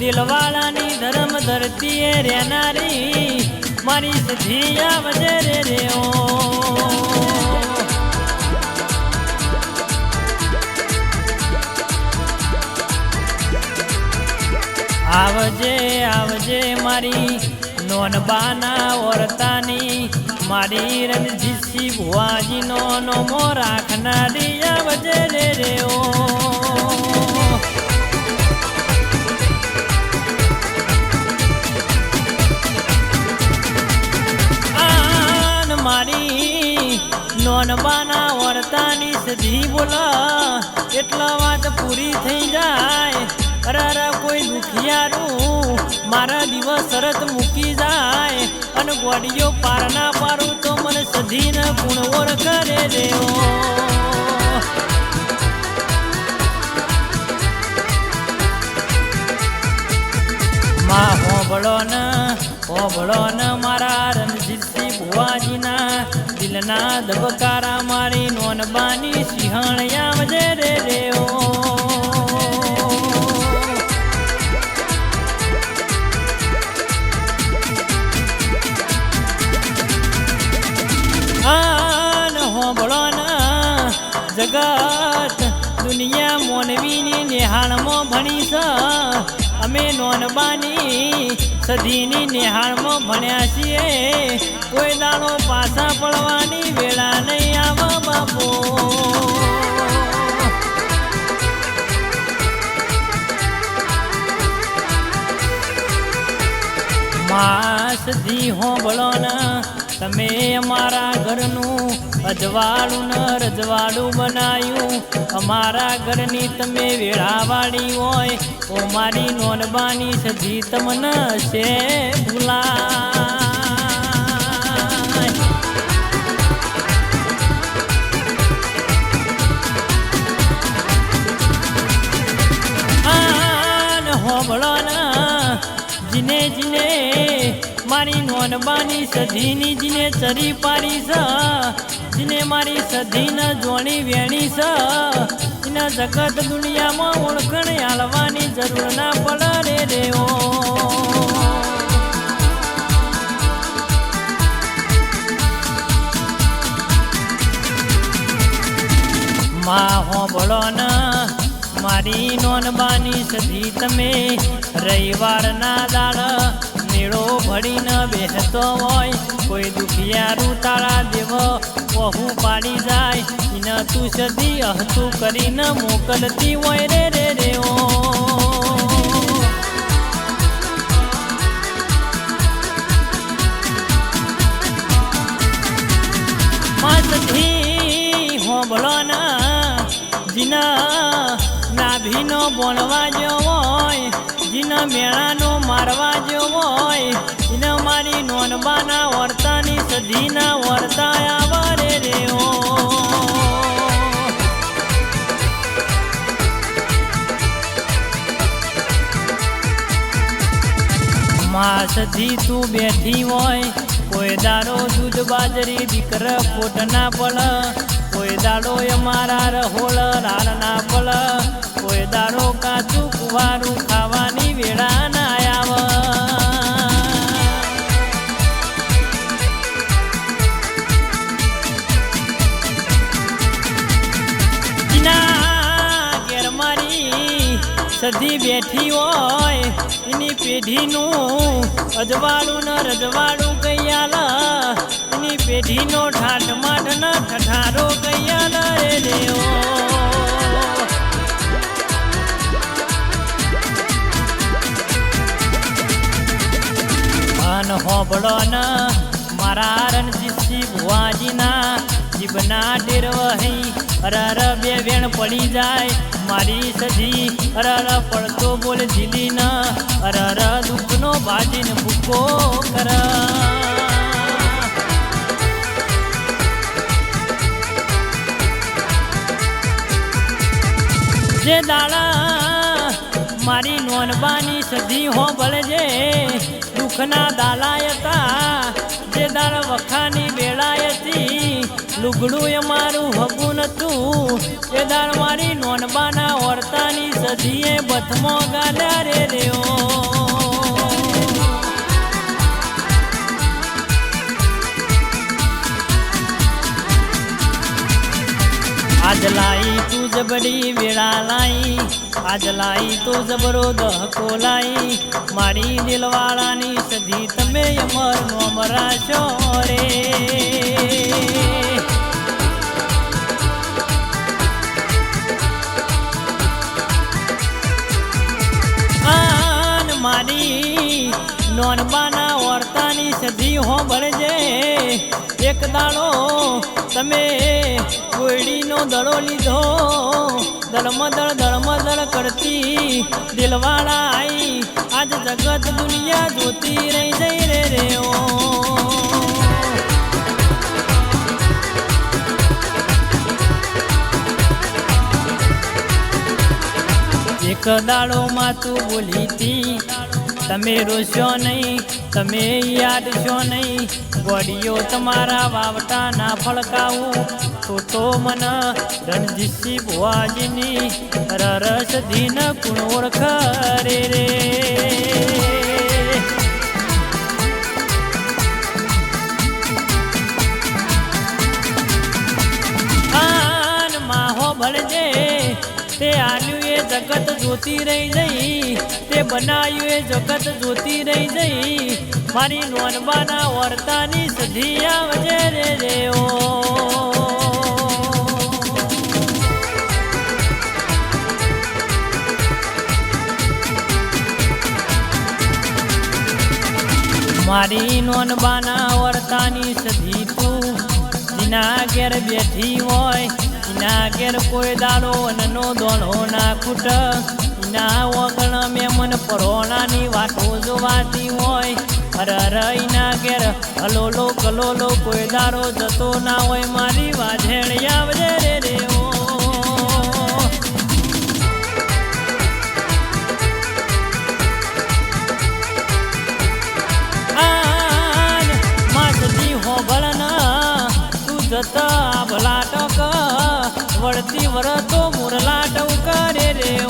દિલવાળાની ધર્મ ધરતી એ રેનારી મારી સધી આવજે રે રે આવજે આવજે મારી નોનબાના ઓરતાની, મારી રણજીતસિંહ ભુવાજી નો નોમો રાખનારી, આવજે રે રે ઓ નોનબાના વર્તાની સધી બોલા, એટલા વાત પૂરી થઈ જાય. અરારા અરે કોઈ દુખિયારું મારા દિવસ શરત મૂકી જાય. અને ગોડીઓ પાર ના પાડું તો મને સધીને ગુણવર કરે દેવો. માં હોબળો ને હોબળો ને મારા ભુવાજીના દિલના દબકારા મારી નોનબાની સિંહણ આવજે રે રે ઓ આન હોબળો ના જગત દુનિયા મોનવીની નિહાળમાં ભણી છે અમે નોનબાની સધીની નિહાળમાં ભણ્યા છીએ. કોઈ દાડો પાછા પડવાની વેળા નહીં આવા બાપો. માસધી હોંભળો ને તમે અમારા ઘરનું અજવાળું ન રજવાડું બનાવ્યું અમારા ઘરની તમે વેળાવાળી હોય તો મારી નોનબાની સજી તમને છે ભૂલા જીને જીને મારી નોનબાની સધીની જીને ચરી પારી છે જીને મારી સધીને જોણી વેણી સ. એને જગત દુનિયામાં ઓળખણ હાલવાની જરૂર ના પડે રેવો માં હોબળો ના, મારી નોનબાની સધી તમે રવિવારના દાડ ભણીને બેસતો હોય, કોઈ દુખિયારું તારા દેવો, વહુ પાડી જાય એને તું સદી અહતું કરીને મોકલતી હોય રે રે રે, ઓ. માસધી હોબળો ના, જીના નાભીનો બોણવા જેવો જીના મેળાનો મારવા જેવો હોય. એને મારી નોનબાના વર્તાની સધીના વર્તાયા આવા રેવો. સધી તું બેઠી હોય. કોઈ દારો દૂધ બાજરી દીકર ફોટ ના પડ કોઈ દાડો અમારા રહોળ રાળ ના પલ કોઈ દાડો કાચું કુવારું ખાવાની વેળા ના આવ. સધી બેઠી હોય, એની પેઢીનું અજવાળું ન રજવાડું ગયાલ એની પેઢીનો ઠાઠ માઠ ન ઠઠારો ગયાલ રે દેવો અન હોબળો ન મારા રણજીતસિંહ ભુવાજીના, જીભના ડેરવહી અરર બે વેણ પડી જાય. મારી સજી અરર પડતો બોલ જીલી ન અરર દુઃખનો ભાજીને ભૂકો કર. જે દાડા, મારી નોનબાની સધી હો બળજે. દુઃખના દાલાય હતા જે દાળ વખાની વેળાએ હતી. લુગડું એ મારું હગું નતું, એ દાળ મારી નોનબાના ઓરતાની સધીએ બથમો ગાલ્યા રે રેઓ જબરી વેળા લાઈ આજ લાઈ તો જબરો દહકો લાઈ મારી દિલવાળાની સધી તમે અમર નો મરાશો રે મારી નોનબાના ઓરતાની સધી હો એક દાણો તમે કોયડીનો દડો લીધો. ધર્મદળ ધર્મદળ કરતી દિલવાળા આઈ. આજ જગત દુનિયા જોતી રહી જઈ રે રે ઓ. એક દાડોમાં તું બોલી તી તમે રોશો નહીં, તમે યાદ છો નહીં. ગોડીઓ તમારા વાવટા ના ફળકાવું તો તો મન રણજીતસિંહ ભુવાજીની રરસ ધીન કુણ ઓળખ રે. રે માહો તે આલ્યું એ જગત જોતી રહી જઈ. તે બનાવ્યું એ જગત જોતી રહી જઈ. મારી નોનબાના વર્તાની સધી આવજે રે રે મારી નોનબાના વર્તાની સધી તું જીના ઘેર બેઠી હોય એના ઘેર કોઈ દાડો અનનો દોણો ના ખૂટ એના વગણ મેં મન પરોણાની વાતો જોવાતી હોય અરર ના ઘેર હલોલો કલોલો કોઈ દારો જતો ના હોય, મારી વાઢેણ આવજે રે રે જતા ભલાટક વળતી વરતો મુરલાટ કરે રે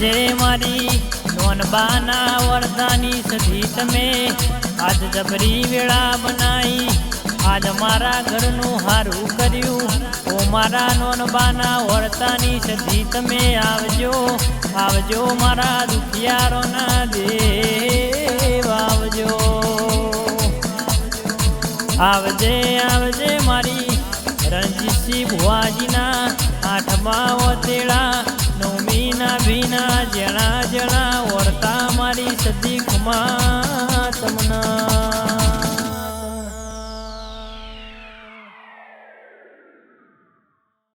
આવજે મારી લોનબાના વરદાની સધી તમે આજ જબરી વેળા બનાવી આજ મારા ઘરનું હારું કર્યું. ઓ મારા નોનબાના વરતાની સધી તમે આવજો આવજો મારા દુખિયારોના દેવ, આવજો. આવજે આવજે મારી રણજીતસિંહ ભુવાજીના આઠમા વતેડા ભીના ભીના જણા જણા વર્તા મારી સતી કુમાર તમના.